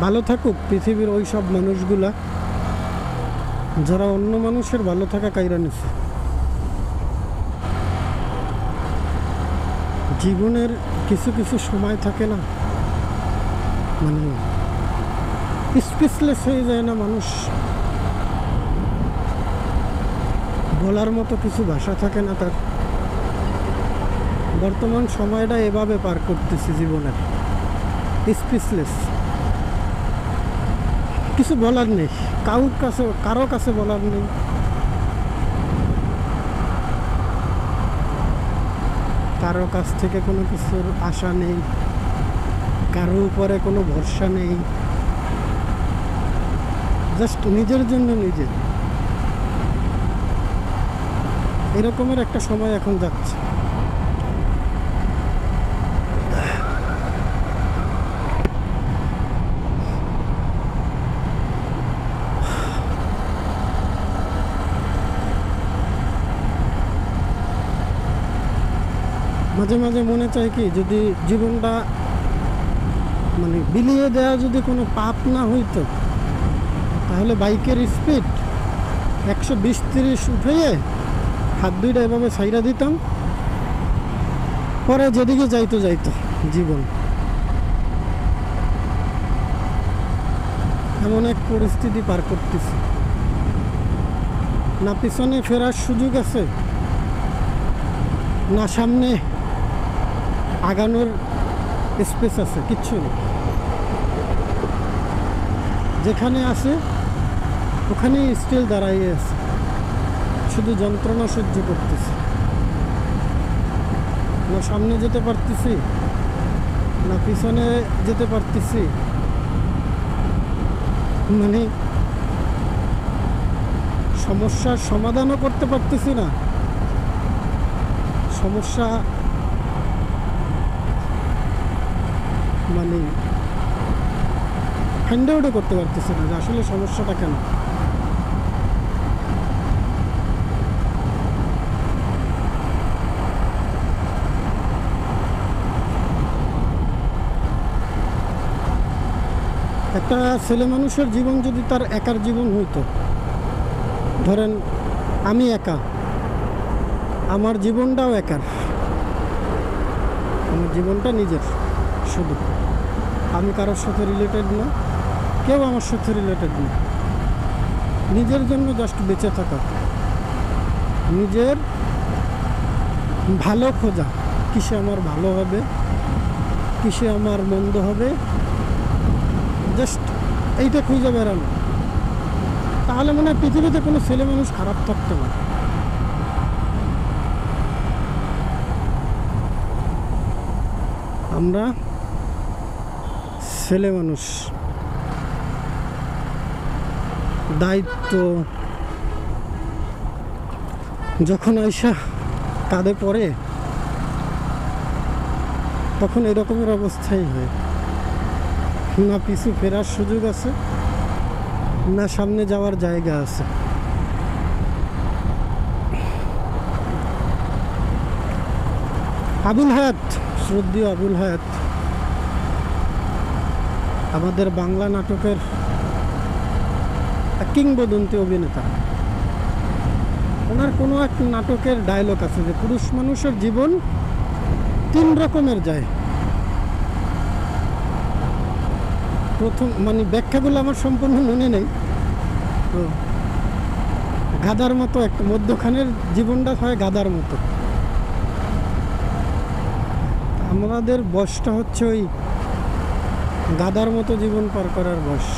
ভালো থাকুক, পৃথিবীর ওই সব মানুষগুলা, যারা অন্য মানুষের ভালো থাকা কাইরা নিছে। জীবনের কিছু কিছু সময় থাকে না মানে স্পিচলেস হয়ে যায় না মানুষ। বলার মতো কিছু ভাষা থাকে না তার। বর্তমান সময়টা এভাবে পার করতেছি জীবনের স্পিচলেস কিছু বলার নেই। কারোর কাছে কারও কাছে বলার নেই। কারও কাছ থেকে কোনো কিছুর আশা নেই। কারও উপরে কোনো ভরসা নেই। জাস্ট নিজের জন্য নিজে। এরকমের একটা সময় এখন যাচ্ছে। মাঝে মাঝে মনে চায় কি, যদি জীবনটা মানে বিলিয়ে দেওয়া যদি কোনো পাপ না হইতো, তাহলে বাইকের স্পিড একশো বিশ তিরিশ উঠে হাত দুইটা এভাবে সাইরা দিতাম, পরে যেদিকে যাইতো যাইতো জীবন। এমন এক পরিস্থিতি পার করতেছি। না পিছনে ফেরার সুযোগ আছে, না সামনে আগানোর স্পেস আছে, কিচ্ছু নেই। যেখানে আছে, ওখানেই স্টিল দাঁড়াইয়ে আছে। শুধু যন্ত্রণা সহ্য করতেছি। না সামনে যেতে পারতেছি, না পিছনে যেতে পারতেছি। মানে সমস্যার সমাধানও করতে পারতেছি না। সমস্যা মানে ফাইন্ড আউটও করতে পারতেছি না যে আসলে সমস্যাটা কেন? একটা ছেলে মানুষের জীবন যদি তার একার জীবন হইতো, ধরেন আমি একা, আমার জীবনটাও একার, আমার জীবনটা নিজের। শুধু। আমি কারোর সাথে রিলেটেড না, কেউ আমার সাথে রিলেটেড না। নিজের জন্য জাস্ট বেঁচে থাকা। নিজের ভালো খোঁজা, কিসে আমার ভালো হবে, কিসে আমার মন্দ হবে জাস্ট এইটা খুঁজে বেড়ানো। তাহলে মনে হয় পৃথিবীতে কোনো ছেলে মানুষ খারাপ থাকতো না আমরা ছেলে মানুষ। দায়িত্ব। যখন আইসা কাঁধে পড়ে, তখন এরকমের অবস্থাই হয়। না পিছু ফেরার সুযোগ আছে, না সামনে যাওয়ার জায়গা আছে। আবুল হায়াত, শ্রদ্ধীয় আবুল হায়াত। আমাদের বাংলা নাটকের কিংবদন্তি অভিনেতা। ওনার কোনো এক নাটকের ডায়লগ আছে যে পুরুষ মানুষের জীবন তিন রকমের যায়। প্রথম মানে ব্যাখ্যাগুলো আমার সম্পূর্ণ মনে নেই। তো গাদার মতো একটা মধ্যখানের জীবনটা হয় গাদার মতো। আমাদের বয়সটা হচ্ছে ওই গাদার মতো জীবন পার করার বয়স।